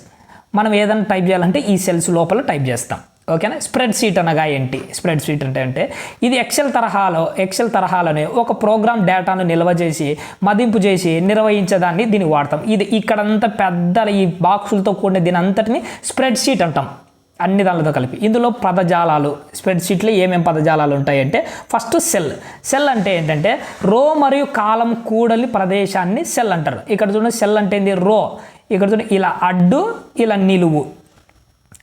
మనం ఏదైనా టైప్ చేయాలంటే ఈ సెల్స్ లోపల టైప్ చేస్తాం. ఓకేనా? స్ప్రెడ్ షీట్ అనగా ఏంటి? స్ప్రెడ్ షీట్ అంటే అంటే ఇది ఎక్సెల్ తరహాలో ఎక్సెల్ తరహాలోనే ఒక ప్రోగ్రామ్ డేటాను నిల్వ చేసి మదింపు చేసి నిర్వహించేదాన్ని దీన్ని వాడతాం. ఇది ఇక్కడంతా పెద్ద ఈ బాక్సులతో కూడిన దీని అంతటిని స్ప్రెడ్ షీట్ అంటాం. అన్ని దానిలతో కలిపి. ఇందులో పదజాలాలు స్ప్రెడ్ షీట్లో ఏమేమి పదజాలాలు ఉంటాయంటే ఫస్ట్ సెల్ సెల్ అంటే ఏంటంటే రో మరియు కాలం కూడలి ప్రదేశాన్ని సెల్ అంటారు. ఇక్కడ చూడండి సెల్ అంటే ఏంది? రో. ఇక్కడ చూడండి ఇలా అడ్డు ఇలా నిలువు.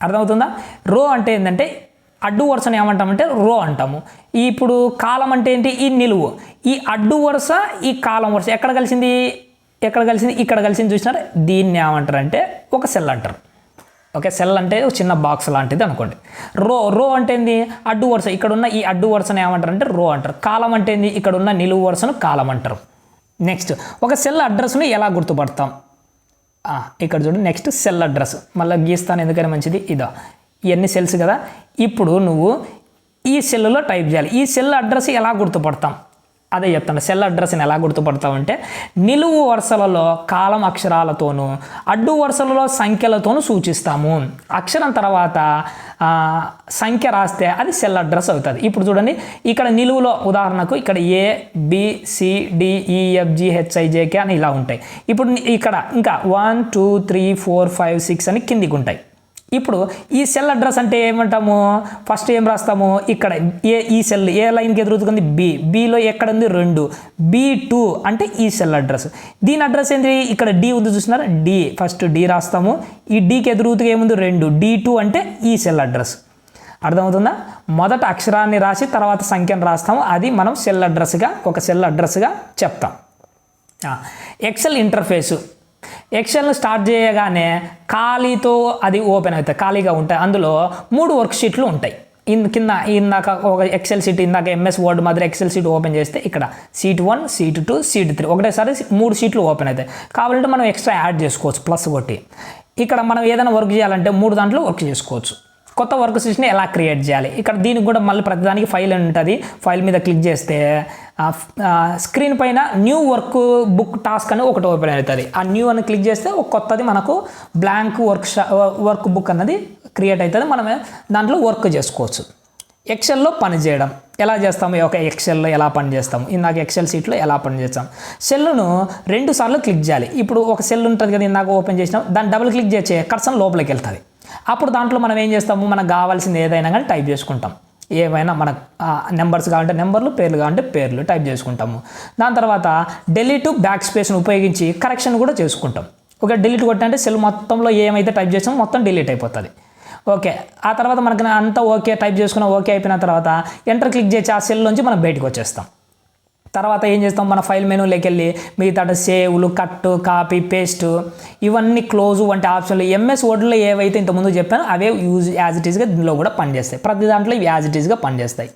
అర్థమవుతుందా? రో అంటే ఏంటంటే అడ్డు వరుసను ఏమంటామంటే రో అంటాము. ఇప్పుడు కాలం అంటే ఏంటి? ఈ నిలువు. ఈ అడ్డు వరుస ఈ కాలం వరుస. ఎక్కడ కలిసింది? ఎక్కడ కలిసింది? ఇక్కడ కలిసింది చూసినారు? దీన్ని ఏమంటారు అంటే ఒక సెల్ అంటారు. ఓకే సెల్ అంటే చిన్న బాక్స్ లాంటిది అనుకోండి. రో రో అంటే ఏంది? అడ్డు వరుస. ఇక్కడ ఉన్న ఈ అడ్డు వరుసను ఏమంటారు అంటే రో అంటారు. కాలం అంటే ఏంది? ఇక్కడ ఉన్న నిలువు వరుసను కాలం అంటారు. నెక్స్ట్ ఒక సెల్ అడ్రస్ను ఎలా గుర్తుపడతాం? ఇక్కడ చూడు నెక్స్ట్ సెల్ అడ్రస్. మళ్ళీ గీస్తాను ఎందుకని మంచిది? ఇదో. ఇవన్నీ సెల్స్ కదా. ఇప్పుడు నువ్వు ఈ సెల్లో టైప్ చేయాలి. ఈ సెల్ అడ్రస్ ఎలా గుర్తుపడతాం? అదే చెప్తాను సెల్ అడ్రస్ని ఎలా గుర్తుపడతామంటే నిలువు వరుసలలో కాలం అక్షరాలతోనూ అడ్డు వరుసలలో సంఖ్యలతోనూ సూచిస్తాము. అక్షరం తర్వాత సంఖ్య రాస్తే అది సెల్ అడ్రస్ అవుతుంది. ఇప్పుడు చూడండి ఇక్కడ నిలువులో ఉదాహరణకు ఇక్కడ ఏ బి e, అని ఇలా ఉంటాయి. ఇప్పుడు ఇక్కడ ఇంకా one two three four five six అని కిందికి ఉంటాయి. ఇప్పుడు ఈ సెల్ అడ్రస్ అంటే ఏమంటాము? ఫస్ట్ ఏం రాస్తాము? ఇక్కడ ఏ ఈ సెల్ ఏ లైన్కి ఎదురుతుంది బి బిలో ఎక్కడ ఉంది రెండు. బి టూ అంటే ఈ సెల్ అడ్రస్. దీని అడ్రస్ ఏంటి ఇక్కడ డి ఉంది చూసినారా? డి ఫస్ట్ డి రాస్తాము. ఈ డికి ఎదురుతుగా ఏముంది? రెండు. డి టూ అంటే ఈ సెల్ అడ్రస్. అర్థమవుతుందా? మొదట అక్షరాన్ని రాసి తర్వాత సంఖ్యను రాస్తాము. అది మనం సెల్ అడ్రస్గా ఒక సెల్ అడ్రస్గా చెప్తాం. ఎక్సెల్ ఇంటర్ఫేసు ఎక్సెల్ను స్టార్ట్ చేయగానే ఖాళీతో అది ఓపెన్ అవుతాయి ఖాళీగా ఉంటాయి. అందులో మూడు వర్క్ షీట్లు ఉంటాయి. ఇన్ కింద ఇందాక ఒక ఎక్సెల్ షీట్ ఇందాక ఎంఎస్ వర్డ్ మాదిరి ఎక్సెల్ షీట్ ఓపెన్ చేస్తే ఇక్కడ sheet one sheet two sheet three ఒకటేసారి మూడు సీట్లు ఓపెన్ అవుతాయి. కావాలంటే మనం ఎక్స్ట్రా యాడ్ చేసుకోవచ్చు ప్లస్ కొట్టి. ఇక్కడ మనం ఏదైనా వర్క్ చేయాలంటే మూడు దాంట్లో వర్క్ చేసుకోవచ్చు. కొత్త వర్క్ సిస్టమ్ని ఎలా క్రియేట్ చేయాలి? ఇక్కడ దీనికి కూడా మళ్ళీ ప్రతిదానికి ఫైల్ అని ఉంటుంది. ఫైల్ మీద క్లిక్ చేస్తే స్క్రీన్ పైన న్యూ వర్క్ బుక్ టాస్క్ అని ఒకటి ఓపెన్ అవుతుంది. ఆ న్యూ అని క్లిక్ చేస్తే ఒక కొత్తది మనకు బ్లాంక్ వర్క్ వర్క్ బుక్ అన్నది క్రియేట్ అవుతుంది. మనం దాంట్లో వర్క్ చేసుకోవచ్చు. ఎక్సెల్లో పని చేయడం. ఎలా చేస్తాము? ఒక ఎక్సెల్లో ఎలా పని చేస్తాము? ఇందాక ఎక్సెల్ సీట్లో ఎలా పని చేస్తాం? సెల్లును రెండు సార్లు క్లిక్ చేయాలి. ఇప్పుడు ఒక సెల్ ఉంటుంది కదా ఇందాక ఓపెన్ చేసినాం. దాన్ని డబుల్ క్లిక్ చేసే కర్సన్ లోపలికి వెళ్తుంది. అప్పుడు దాంట్లో మనం ఏం చేస్తాము? మనకు కావాల్సింది ఏదైనా కానీ టైప్ చేసుకుంటాం. ఏమైనా మన నెంబర్స్ కావాలంటే నెంబర్లు పేర్లు కావాలంటే పేర్లు టైప్ చేసుకుంటాము. దాని తర్వాత డెలీట్ బ్యాక్ స్పేస్ను ఉపయోగించి కరెక్షన్ కూడా చేసుకుంటాం. ఒక డిలీట్ కొట్టంటే సెల్ మొత్తంలో ఏమైతే టైప్ చేసామో మొత్తం డిలీట్ అయిపోతుంది. ఓకే ఆ తర్వాత మనకి అంతా ఓకే టైప్ చేసుకున్న ఓకే అయిపోయిన తర్వాత ఎంటర్ క్లిక్ చేసి ఆ సెల్ నుంచి మనం బయటకు వచ్చేస్తాం. తర్వాత ఏం చేస్తాం? మన ఫైల్ మెనూలోకి వెళ్ళి మిగతా సేవ్లు కట్ కాపీ పేస్ట్ ఇవన్నీ క్లోజ్ వంటి ఆప్షన్లు. ఎంఎస్ వర్డ్లో ఏవైతే ఇంతకుముందు చెప్పానో అవే యూజ్ యాజ్ ఇట్ ఈస్గా దీనిలో కూడా పనిచేస్తాయి. ప్రతి దాంట్లో ఇవి యాజ్ ఇట్ ఈస్గా పనిచేస్తాయి.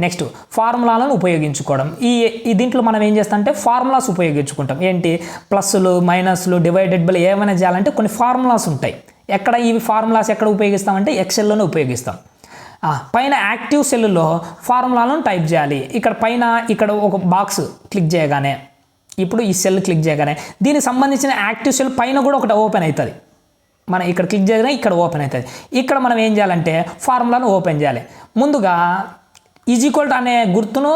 నెక్స్ట్ ఫార్ములాలను ఉపయోగించుకోవడం. ఈ ఈ దీంట్లో మనం ఏం చేస్తాం అంటే ఫార్ములాస్ ఉపయోగించుకుంటాం. ఏంటి? ప్లస్లు మైనస్లు డివైడెడ్ బై ఏమైనా చేయాలంటే కొన్ని ఫార్ములాస్ ఉంటాయి. ఎక్కడ ఇవి ఫార్ములాస్ ఎక్కడ ఉపయోగిస్తామంటే ఎక్సెల్లోనే ఉపయోగిస్తాం. పైన యాక్టివ్ సెల్లులో ఫార్ములాలను టైప్ చేయాలి. ఇక్కడ పైన ఇక్కడ ఒక బాక్స్ క్లిక్ చేయగానే ఇప్పుడు ఈ సెల్ క్లిక్ చేయగానే దీనికి సంబంధించిన యాక్టివ్ సెల్ పైన కూడా ఒకటి ఓపెన్ అవుతుంది. మనం ఇక్కడ క్లిక్ చేయగానే ఇక్కడ ఓపెన్ అవుతుంది. ఇక్కడ మనం ఏం చేయాలంటే ఫార్ములాను ఓపెన్ చేయాలి. ముందుగా ఈజ్ ఈక్వల్ అనే గుర్తును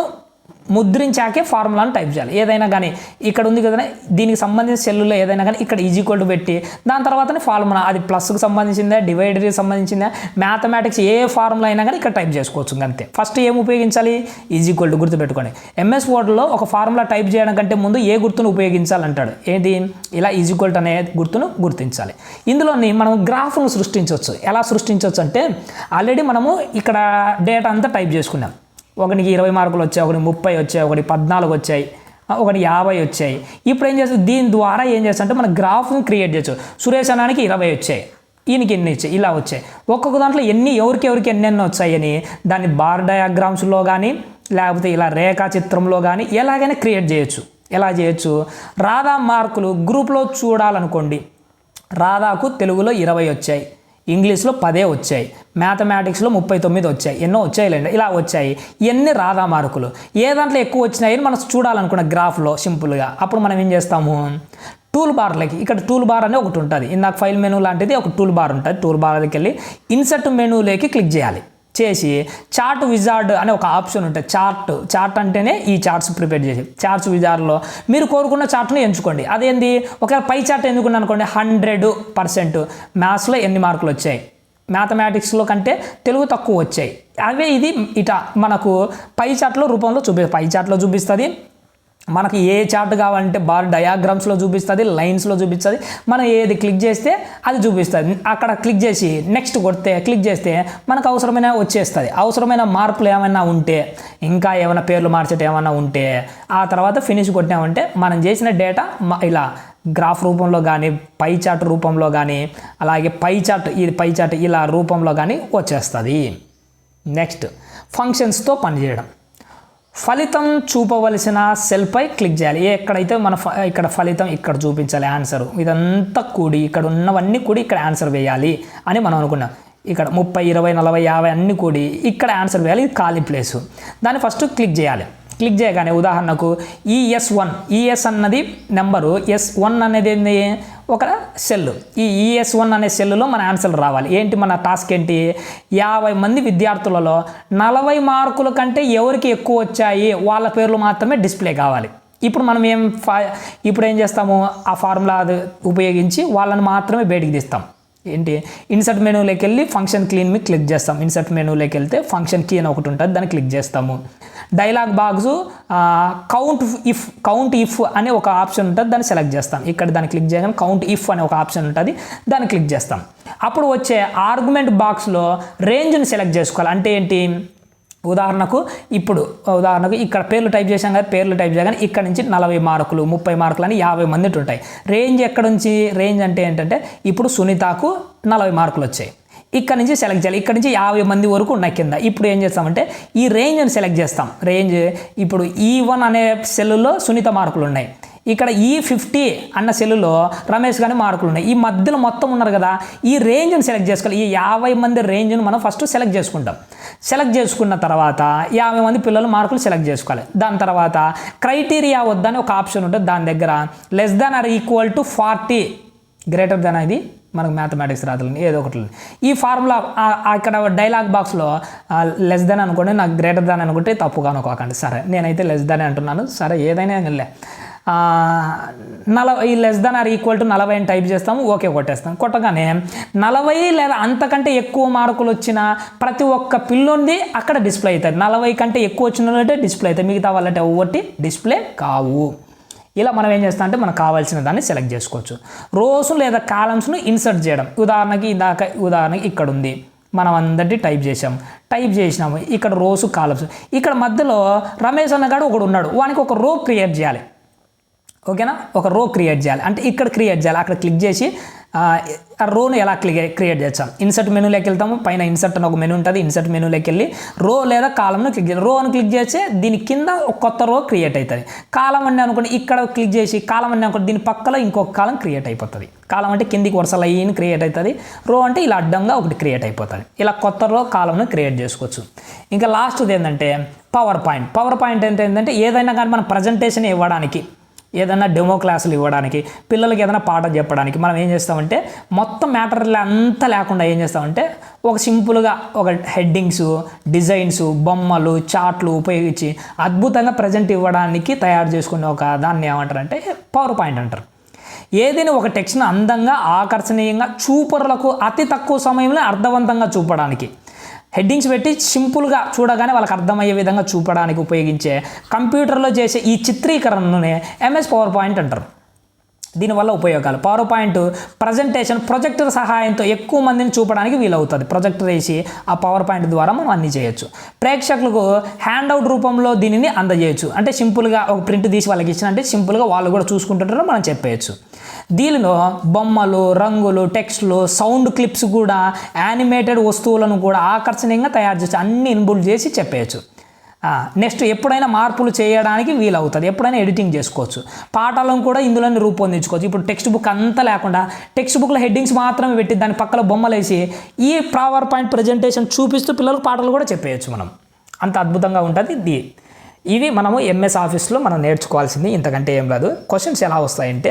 ముద్రించాకే ఫార్ములాను టైప్ చేయాలి. ఏదైనా కానీ ఇక్కడ ఉంది కదా దీనికి సంబంధించిన సెల్లులో ఏదైనా కానీ ఇక్కడ ఈజ్ ఈక్వల్ టు పెట్టి దాని తర్వాతనే ఫార్ములా. అది ప్లస్కి సంబంధించిందా డివైడర్కి సంబంధించిందా మ్యాథమెటిక్స్ ఏ ఫార్ములా అయినా కానీ ఇక్కడ టైప్ చేసుకోవచ్చు అంతే. ఫస్ట్ ఏం ఉపయోగించాలి? ఈజ్ ఈక్వల్ టు గుర్తుపెట్టుకోండి. ఎంఎస్ వర్డ్లో ఒక ఫార్ములా టైప్ చేయడం కంటే ముందు ఏ గుర్తును ఉపయోగించాలంటాడు? ఏది ఇలా ఈజ్ ఈక్వల్ టు అనే గుర్తును గుర్తించాలి. ఇందులోని మనం గ్రాఫ్ను సృష్టించవచ్చు. ఎలా సృష్టించవచ్చు అంటే ఆల్రెడీ మనము ఇక్కడ డేటా అంతా టైప్ చేసుకున్నాం. ఒకనికి ఇరవై మార్కులు వచ్చాయి ఒకటి ముప్పై వచ్చాయి ఒకటి పద్నాలుగు వచ్చాయి ఒకటి యాభై వచ్చాయి. ఇప్పుడు ఏం చేస్తుంది? దీని ద్వారా ఏం చేస్తా అంటే మన గ్రాఫ్ను క్రియేట్ చేయొచ్చు. సురేష్ అన్నానికి ఇరవై వచ్చాయి ఈయనకి ఎన్ని వచ్చాయి? ఇలా వచ్చాయి. ఒక్కొక్క దాంట్లో ఎన్ని ఎవరికి ఎవరికి ఎన్నెన్ని వచ్చాయని దాన్ని బార్ డయాగ్రామ్స్లో కానీ లేకపోతే ఇలా రేఖా చిత్రంలో కానీ ఎలాగైనా క్రియేట్ చేయొచ్చు. ఎలా చేయొచ్చు? రాధా మార్కులు గ్రూప్లో చూడాలనుకోండి. రాధాకు తెలుగులో ఇరవై వచ్చాయి. ఇంగ్లీష్లో పదే వచ్చాయి. మ్యాథమెటిక్స్లో ముప్పై తొమ్మిది వచ్చాయి. ఎన్నో వచ్చాయిలేండి ఇలా వచ్చాయి. ఇవన్నీ రాధా మార్కులు? ఏ దాంట్లో ఎక్కువ వచ్చినాయని మనం చూడాలనుకున్న గ్రాఫ్లో సింపుల్గా. అప్పుడు మనం ఏం చేస్తాము? టూల్ బార్లకి. ఇక్కడ టూల్ బార్ అనే ఒకటి ఉంటుంది. ఇందాక ఫైల్ మెనూ లాంటిది ఒక టూల్ బార్ ఉంటుంది. టూల్ బార్కి వెళ్ళి ఇన్సర్ట్ మెనూలోకి క్లిక్ చేయాలి. చేసి చార్ట్ విజార్డ్ అనే ఒక ఆప్షన్ ఉంటుంది చార్ట్ చార్ట్ అంటేనే ఈ చార్ట్స్ ప్రిపేర్ చేసి చార్ట్స్ విజార్డ్లో మీరు కోరుకున్న చార్ట్ను ఎంచుకోండి. అదేంది? ఒకవేళ పై చార్ట్ ఎందుకున్నా అనుకోండి హండ్రెడ్ పర్సెంట్. మ్యాథ్స్లో ఎన్ని మార్కులు వచ్చాయి? మ్యాథమెటిక్స్లో కంటే తెలుగు తక్కువ వచ్చాయి. అవే ఇది ఇట మనకు పై చార్ట్లో రూపంలో చూపి పై చార్ట్లో చూపిస్తుంది. మనకి ఏ చార్ట్ కావాలంటే బార్ డయాగ్రామ్స్లో చూపిస్తుంది లైన్స్లో చూపిస్తుంది. మనం ఏది క్లిక్ చేస్తే అది చూపిస్తుంది. అక్కడ క్లిక్ చేసి నెక్స్ట్ కొడితే క్లిక్ చేస్తే మనకు అవసరమైన వచ్చేస్తుంది. అవసరమైన మార్పులు ఏమైనా ఉంటే ఇంకా ఏమైనా పేర్లు మార్చేట ఏమైనా ఉంటే ఆ తర్వాత ఫినిష్ కొట్టినామంటే మనం చేసిన డేటా ఇలా గ్రాఫ్ రూపంలో కానీ పై చార్ట్ రూపంలో కానీ అలాగే పై చార్ట్ ఇది పై చార్ట్ ఇలా రూపంలో కానీ వచ్చేస్తుంది. నెక్స్ట్ ఫంక్షన్స్తో పనిచేయడం. ఫలితం చూపవలసిన సెల్పై క్లిక్ చేయాలి. ఎక్కడైతే మన ఫ- ఇక్కడ ఫలితం ఇక్కడ చూపించాలి ఆన్సర్. ఇదంతా కూడి ఇక్కడ ఉన్నవన్నీ కూడి ఇక్కడ ఆన్సర్ వేయాలి అని మనం అనుకున్నాం. ఇక్కడ ముప్పై ఇరవై నలభై యాభై అన్ని కూడి ఇక్కడ ఆన్సర్ వేయాలి. ఇది ఖాళీ ప్లేసు. దాన్ని ఫస్ట్ క్లిక్ చేయాలి. క్లిక్ చేయగానే ఉదాహరణకు ఈఎస్ వన్ ఈఎస్ అన్నది నెంబరు ఎస్ వన్ అనేది ఏంది? ఒక సెల్ ఈ ఈఎస్ వన్ అనే సెల్లో మన ఆన్సర్ రావాలి. ఏంటి మన టాస్క్ ఏంటి? యాభై మంది విద్యార్థులలో నలభై మార్కుల కంటే ఎవరికి ఎక్కువ వచ్చాయి? వాళ్ళ పేర్లు మాత్రమే డిస్ప్లే కావాలి. ఇప్పుడు మనం ఏం ఫా ఇప్పుడు ఏం చేస్తాము? ఆ ఫార్ములా అది ఉపయోగించి వాళ్ళని మాత్రమే బయటికి తీస్తాం. ఏంటి? ఇన్సర్ట్ మెనూలోకి వెళ్ళి ఫంక్షన్ క్లీన్ మీద క్లిక్ చేస్తాం. ఇన్సర్ట్ మెనూలోకి వెళ్తే ఫంక్షన్ కీ అని ఒకటి ఉంటుంది దాన్ని క్లిక్ చేస్తాము. Dialogue box count if count if అనే ఒక ఆప్షన్ ఉంటుంది దాన్ని సెలెక్ట్ చేస్తాం. ఇక్కడ దాన్ని క్లిక్ చేయగానే కౌంట్ ఇఫ్ అనే ఒక ఆప్షన్ ఉంటుంది దాన్ని క్లిక్ చేస్తాం. అప్పుడు వచ్చే ఆర్గ్యుమెంట్ బాక్స్లో రేంజ్ని సెలెక్ట్ చేసుకోవాలి. అంటే ఏంటి? ఉదాహరణకు ఇప్పుడు ఉదాహరణకు ఇక్కడ పేర్లు టైప్ చేసాం కదా పేర్లు టైప్ చేయగానే ఇక్కడ నుంచి నలభై మార్కులు ముప్పై మార్కులు అని యాభై మంది ఉంటాయి రేంజ్ ఎక్కడ నుంచి? రేంజ్ అంటే ఏంటంటే ఇప్పుడు సునీతకు నలభై మార్కులు వచ్చాయి. ఇక్కడ నుంచి సెలెక్ట్ చేయాలి. ఇక్కడ నుంచి యాభై మంది వరకు ఉన్నాయి కింద. ఇప్పుడు ఏం చేస్తామంటే ఈ రేంజ్ని సెలెక్ట్ చేస్తాం. రేంజ్ ఇప్పుడు ఈ వన్ అనే సెల్లులో సునీత మార్కులు ఉన్నాయి. ఇక్కడ ఈ ఫిఫ్టీ అన్న సెల్లులో రమేష్ గాని మార్కులు ఉన్నాయి. ఈ మధ్యలో మొత్తం ఉన్నారు కదా ఈ రేంజ్ని సెలెక్ట్ చేసుకోవాలి. ఈ యాభై మంది రేంజ్ను మనం ఫస్ట్ సెలెక్ట్ చేసుకుంటాం. సెలెక్ట్ చేసుకున్న తర్వాత యాభై మంది పిల్లలు మార్కులు సెలెక్ట్ చేసుకోవాలి. దాని తర్వాత క్రైటీరియా వద్దని ఒక ఆప్షన్ ఉంటుంది. దాని దగ్గర less than or equal to forty greater than అది మనకు మ్యాథమెటిక్స్ రాదులని ఏదో ఒకటి ఈ ఫార్ములా అక్కడ డైలాగ్ బాక్స్లో లెస్ దాన్ అనుకోండి నాకు గ్రేటర్ దాన్ అనుకుంటే తప్పుగా అనుకోకండి. సరే నేనైతే లెస్ దాన్ అంటున్నాను. సరే ఏదైనా వెళ్ళే. నలభై less than or equal to నలభై అని టైప్ చేస్తాము ఓకే కొట్టేస్తాం. కొట్టగానే నలభై లేదా అంతకంటే ఎక్కువ మార్కులు వచ్చిన ప్రతి ఒక్క పిల్లుంది అక్కడ డిస్ప్లే అవుతుంది నలభై కంటే ఎక్కువ వచ్చిన వాళ్ళంటే డిస్ప్లే అవుతాయి. మిగతా వాళ్ళంటే ఒకటి డిస్ప్లే కావు. ఇలా మనం ఏం చేస్తాం అంటే మనకు కావాల్సిన దాన్ని సెలెక్ట్ చేసుకోవచ్చు. రోస్ లేదా కాలమ్స్ను ఇన్సర్ట్ చేయడం. ఉదాహరణకి ఇందాక ఉదాహరణకి ఇక్కడ ఉంది మనం అందరినీ టైప్ చేసాం టైప్ చేసినాము. ఇక్కడ రోసు కాలమ్స్ ఇక్కడ మధ్యలో రమేష్ అన్నగాడు ఒకడు ఉన్నాడు. వానికి ఒక రో క్రియేట్ చేయాలి. ఓకేనా? ఒక రో క్రియేట్ చేయాలి. అంటే ఇక్కడ క్రియేట్ చేయాలి. అక్కడ క్లిక్ చేసి ఆ రోను ఎలా క్లిక్ క్రియేట్ చేస్తాం. ఇన్సర్ట్ మెనూలోకి వెళ్తాము. పైన ఇన్సర్ట్ అని ఒక మెనూ ఉంటుంది. ఇన్సర్ట్ మెనూలోకి వెళ్ళి రో లేదా కాలంను క్లిక్ చేయాలి. రో అని క్లిక్ చేస్తే దీని కింద ఒక కొత్త రో క్రియేట్ అవుతుంది. కాలం అని అనుకోండి ఇక్కడ క్లిక్ చేసి కాలం అని అనుకోండి దీని పక్కలో ఇంకొక కాలం క్రియేట్ అయిపోతుంది. కాలం అంటే కిందికి వరుసలు లైన్ క్రియేట్ అవుతుంది. రో అంటే ఇలా అడ్డంగా ఒకటి క్రియేట్ అయిపోతుంది. ఇలా కొత్త రో కాలంను క్రియేట్ చేసుకోవచ్చు. ఇంకా లాస్ట్ది ఏంటంటే పవర్ పాయింట్ పవర్ పాయింట్ అంటే ఏంటంటే ఏదైనా కానీ మనం ప్రజెంటేషన్ ఇవ్వడానికి ఏదైనా డెమో క్లాసులు ఇవ్వడానికి పిల్లలకి ఏదైనా పాఠం చెప్పడానికి మనం ఏం చేస్తామంటే మొత్తం మ్యాటర్లు అంతా లేకుండా ఏం చేస్తామంటే ఒక సింపుల్గా ఒక హెడ్డింగ్స్ డిజైన్స్ బొమ్మలు చాట్లు ఉపయోగించి అద్భుతంగా ప్రజెంట్ ఇవ్వడానికి తయారు చేసుకునే ఒక దాన్ని ఏమంటారంటే పవర్ పాయింట్ అంటారు. ఏదైనా ఒక టెక్స్ట్ను అందంగా ఆకర్షణీయంగా చూపరులకు అతి తక్కువ సమయంలో అర్థవంతంగా చూపడానికి హెడ్డింగ్స్ పెట్టి సింపుల్గా చూడగానే వాళ్ళకి అర్థమయ్యే విధంగా చూపడానికి ఉపయోగించే కంప్యూటర్లో చేసే ఈ చిత్రీకరణనే ఎంఎస్ పవర్ పాయింట్ అంటారు. దీనివల్ల ఉపయోగాలు. పవర్ పాయింట్ ప్రజెంటేషన్ ప్రొజెక్టర్ సహాయంతో ఎక్కువ మందిని చూపడానికి వీలవుతుంది. ప్రొజెక్టర్ వేసి ఆ పవర్ పాయింట్ ద్వారా మనం అన్ని చేయొచ్చు. ప్రేక్షకులకు హ్యాండ్అవుట్ రూపంలో దీనిని అందజేయచ్చు. అంటే సింపుల్గా ఒక ప్రింట్ తీసి వాళ్ళకి ఇచ్చిన అంటే సింపుల్గా వాళ్ళు కూడా చూసుకుంటుంటారో మనం చెప్పేయచ్చు. దీనిలో బొమ్మలు రంగులు టెక్స్ట్లు సౌండ్ క్లిప్స్ కూడా యానిమేటెడ్ వస్తువులను కూడా ఆకర్షణీయంగా తయారు చేసి అన్ని ఇన్బుల్ చేసి చెప్పేయచ్చు. నెక్స్ట్ ఎప్పుడైనా మార్పులు చేయడానికి వీలవుతుంది. ఎప్పుడైనా ఎడిటింగ్ చేసుకోవచ్చు. పాఠాలను కూడా ఇందులోనే రూపొందించుకోవచ్చు. ఇప్పుడు టెక్స్ట్ బుక్ అంతా లేకుండా టెక్స్ట్ బుక్లో హెడ్డింగ్స్ మాత్రమే పెట్టి దాని పక్కన బొమ్మలు వేసి ఈ పవర్ పాయింట్ ప్రజెంటేషన్ చూపిస్తూ పిల్లలకు పాటలు కూడా చెప్పేయచ్చు మనం. అంత అద్భుతంగా ఉంటుంది దీ ఇవి మనము ఎంఎస్ ఆఫీస్లో మనం నేర్చుకోవాల్సింది ఇంతకంటే ఏం కాదు క్వశ్చన్స్ ఎలా వస్తాయంటే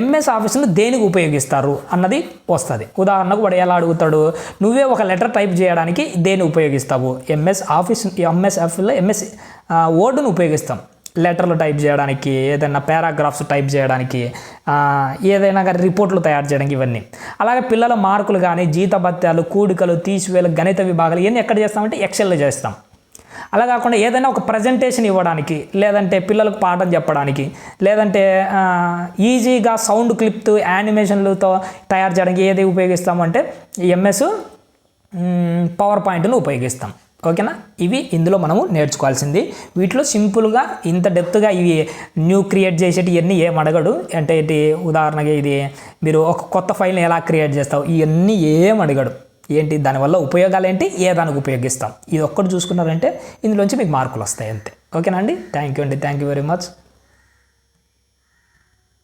ఎంఎస్ ఆఫీస్ను దేనికి ఉపయోగిస్తారు అన్నది వస్తుంది. ఉదాహరణకు వాడు ఎలా అడుగుతాడు నువ్వే ఒక లెటర్ టైప్ చేయడానికి దేన్ని ఉపయోగిస్తావు? ఎంఎస్ ఆఫీస్ ఎంఎస్ ఆఫీస్లో ఎంఎస్ వర్డ్ను ఉపయోగిస్తాం. లెటర్లు టైప్ చేయడానికి ఏదైనా పారాగ్రాఫ్స్ టైప్ చేయడానికి ఏదైనా కానీ రిపోర్ట్లు తయారు చేయడానికి ఇవన్నీ. అలాగే పిల్లల మార్కులు కానీ జీతభత్యాలు కూడికలు తీసివేలు గణిత విభాగాలు ఇవన్నీ ఎక్కడ చేస్తామంటే ఎక్సెల్లో చేస్తాం. అలా కాకుండా ఏదైనా ఒక ప్రజెంటేషన్ ఇవ్వడానికి లేదంటే పిల్లలకు పాఠం చెప్పడానికి లేదంటే ఈజీగా సౌండ్ క్లిప్తో యానిమేషన్లతో తయారు చేయడానికి ఏది ఉపయోగిస్తామంటే ఎంఎస్ పవర్ పాయింట్ను ఉపయోగిస్తాం. ఓకేనా? ఇవి ఇందులో మనము నేర్చుకోవాల్సింది. వీటిలో సింపుల్గా ఇంత డెప్త్గా ఇవి న్యూ క్రియేట్ చేసేటి ఇవన్నీ ఏం అడగడు. అంటే ఇది ఉదాహరణగా ఇది మీరు ఒక కొత్త ఫైల్ని ఎలా క్రియేట్ చేస్తావు? ఇవన్నీ ఏం అడగడు. ఏంటి? దానివల్ల ఉపయోగాలు ఏంటి ఏ దానికి ఉపయోగిస్తాం? ఇది ఒక్కటి చూసుకున్నారంటే ఇందులోంచి మీకు మార్కులు వస్తాయి అంతే. ఓకేనా అండి? థ్యాంక్ యూ అండి. Thank you very much